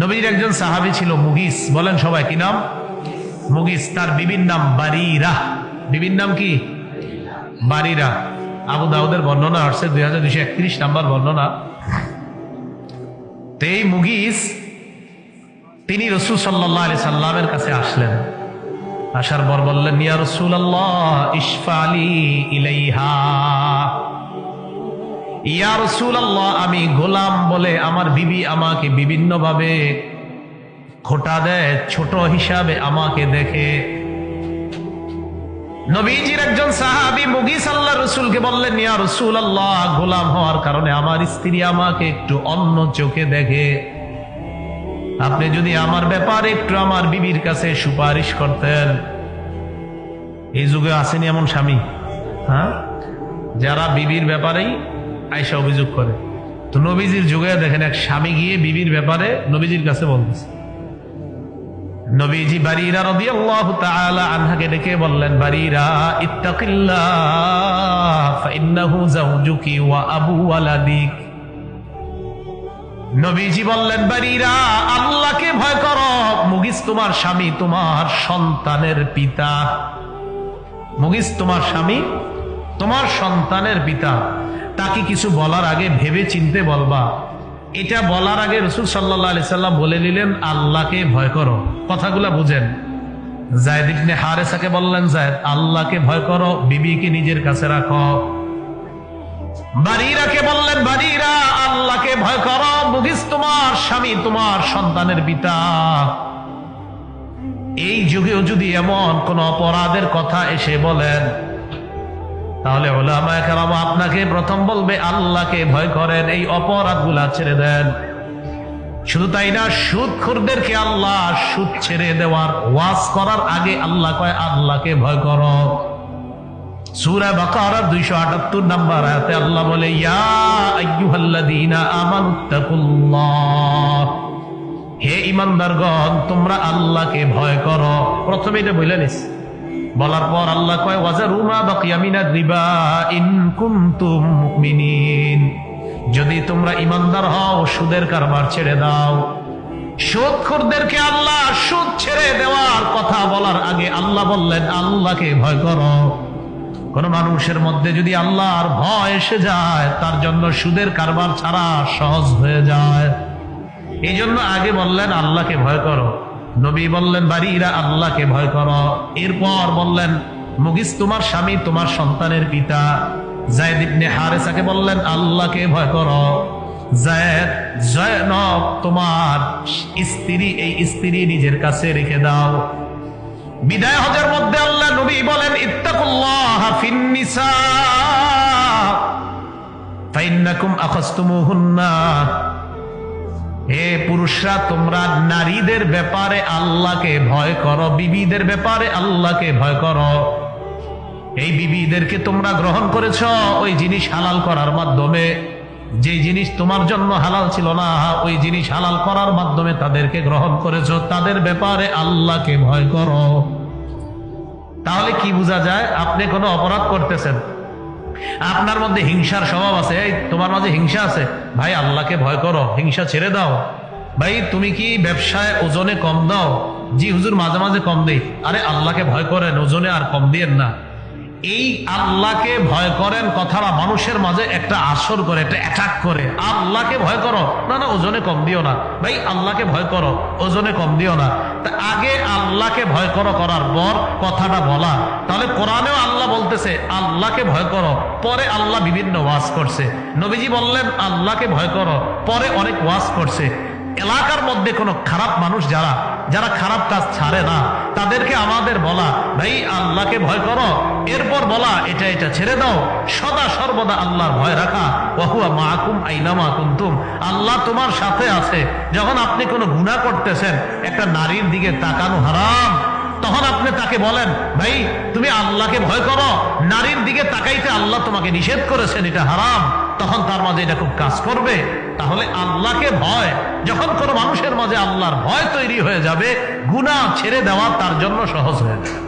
নবীর একজন সাহাবি ছিল মুগিস। বলেন সবাই, কি নাম? মুগিস। তার বিবির নাম বারিরা। বিবির নাম কি? বারিরা। আবু দাউদের বর্ণনা আসছে দুই হাজার দুইশো একত্রিশ নাম্বার বর্ণনা। তো এই মুগিস, তিনি রসুল সাল্লাহ আলি সাল্লামের কাছে আসলেন। আসার পর বললেন, ইয়া রসুল আল্লাহ ইসফালি ইলাইহা। ইয়া আমি গোলাম বলে আমার বিবি আমাকে বিভিন্নভাবে খোটা দেয়, ছোট হিসাবে আমাকে দেখে। নবীজির একজন সাহাবি মুগিস আল্লাহ রসুলকে বললেন, ইয়া রসুল আল্লাহ গোলাম হওয়ার কারণে আমার স্ত্রী আমাকে একটু অন্য চোখে দেখে। আপনি যদি আমার ব্যাপারে একটু আমার বিবির কাছে সুপারিশ করতেন। এই যুগে আসেনি এমন স্বামী হ্যাঁ? যারা বিবির ব্যাপারেই আয়সা অভিযোগ করে। তো নবীজির যুগে দেখেন এক স্বামী গিয়ে বিবির ব্যাপারে নবীজির কাছে বলতেছে। নবীজি রাদিয়াল্লাহু তাআলা আনহাকে ডেকে বললেন, বারিরা, ইত্তাকিল্লাহ, ফাইন্নাহু যাওজুকি ওয়া আবু নবীজি বললেন আল্লাহকে ভয় করো, মুগিস তোমার স্বামী তোমার সন্তানের পিতা। মুগিস তোমার স্বামী তোমার সন্তানের পিতা। তাকে কিছু বলার আগে ভেবে চিনতে বলবা। এটা বলার আগে রসুল সাল্লাহ আলি সাল্লাম বলে নিলেন, আল্লাহকে ভয় করো। কথাগুলা বুঝেন। জায়দ ইবনে হারেসাকে বললেন, জায়দ, আল্লাহকে ভয় করো, বিবিকে নিজের কাছে রাখো। বাড়িরাকে বললেন বাড়িরা আল্লাহকে ভয় করো মুগিস তোমার স্বামী তোমার সন্তানের পিতা। এই যুগেও যদি এমন কোন অপরাধের কথা এসে বলেন তাহলে ওলামায়ে কেরাম আপনাকে প্রথম বলবে, আল্লাহকে ভয় করেন, এই অপরাধগুলা ছেড়ে দেন। শুধু তাই না সুদ খুরদেরকে আল্লাহ সুদ ছেড়ে দেওয়ার ওয়াজ করার আগে আল্লাহ কয়, আল্লাহকে ভয় কর। সূরা বাকারা 278 নাম্বার আয়াতে আল্লাহ বলে, ইয়া হে ইমানদারগণ তোমরা আল্লাহকে ভয় করো। প্রথমে এটা বলে নিস। বলার পর আল্লাহ যদি তোমরা ইমানদার হও, সুদের কারবার ছেড়ে দাও। সুদখোরদেরকে আল্লাহ সুদ ছেড়ে দেওয়ার কথা বলার আগে আল্লাহ বললেন, আল্লাহকে ভয় করো। কোন মানুষের মধ্যে যদি আল্লাহর ভয় এসে যায়, তার জন্য সুদের কারবার ছাড়া সহজ হয়ে যায়। এই জন্য আগে বললেন, আল্লাহকে ভয় করো। নবী বললেন, বাড়িরা, আল্লাহকে ভয় কর। এরপর বললেন, মুগিস, তোমার স্বামী তোমার সন্তানের পিতা। জায়দ ইবনে হারেসাকে বললেন, আল্লাহকে ভয় করো। জায়দ জয়নব তোমার স্ত্রী, এই স্ত্রী নিজের কাছে রেখে দাও। বিদায় হজের মধ্যে আল্লাহ নবী বলেন, ইত্তাকুল্লাহ ফিন নিসা ফাইন্নাকুম আখাসতুমুহুন্না। হে পুরুষরা, তোমরা নারীদের ব্যাপারে আল্লাহকে ভয় করো, বিবিদের ব্যাপারে আল্লাহকে ভয় করো। এই বিবিদেরকে তোমরা গ্রহণ করেছ ওই জিনিস হালাল করার মাধ্যমে। যে জিনিস তোমার জন্য হালাল ছিল না, ওই জিনিস হালাল করার মাধ্যমে তাদেরকে গ্রহণ করেছ। তাদের ব্যাপারে আল্লাহকে ভয় করো। তাহলে কি বোঝা যায়? আপনি কোনো অপরাধ করতেছেন। আপনার মধ্যে হিংসার স্বভাব আছে? এই, তোমার মাঝে হিংসা আছে? ভাই, আল্লাহকে ভয় করো, হিংসা ছেড়ে দাও। ভাই, তুমি কি ব্যবসায় ওজনে কম দাও? জি, হুজুর, মাঝে মাঝে কম দেই। আরে, আল্লাহকে ভয় করেন, ওজনে আর কম দিয়েন না। এই আল্লাহকে ভয় করেন কথাটা মানুষের মাঝে একটা আসর করে, একটা অ্যাটাক করে। আল্লাহকে ভয় করো। না না, ওজনে কম দিও না। ভাই, আল্লাহকে ভয় করো। ওজনে কম দিও না। তা আগে আল্লাহকে ভয় করো করার পর কথাটা বলা। তাহলে কোরআনেও আল্লাহ বলতেছে, আল্লাহকে ভয় করো। পরে আল্লাহ বিভিন্ন ওয়াজ করছে। নবীজি বললেন, আল্লাহকে ভয় করো। পরে অনেক ওয়াজ করছে। এলাকার মধ্যে কোনো খারাপ মানুষ যারা যারা খারাপ কাজ ছাড়ে না, তাদেরকে আমাদের বলা, ভাই, আল্লাহকে ভয় করো। এরপর বলা, এটা এটা ছেড়ে দাও। সদা সর্বদা আল্লাহর ভয় রাখা। ওহুয়া মাহকুম আইনামা কুন্তুম। আল্লাহ তোমার সাথে আছে। যখন আপনি কোনো গুণা করতেছেন, একটা নারীর দিকে তাকানো হারাম। তখন আপনি তাকে বলেন, ভাই, তুমি আল্লাহকে ভয় করো। নারীর দিকে তাকাইতে আল্লাহ তোমাকে নিষেধ করেছেন, এটা হারাম। তখন তার মাঝে এটা খুব কাজ করবে। তাহলে আল্লাহকে ভয়, যখন কোনো মানুষের মাঝে আল্লাহর ভয় তৈরি হয়ে যাবে গুণা ছেড়ে দেওয়া তার জন্য সহজ হয়ে যাবে।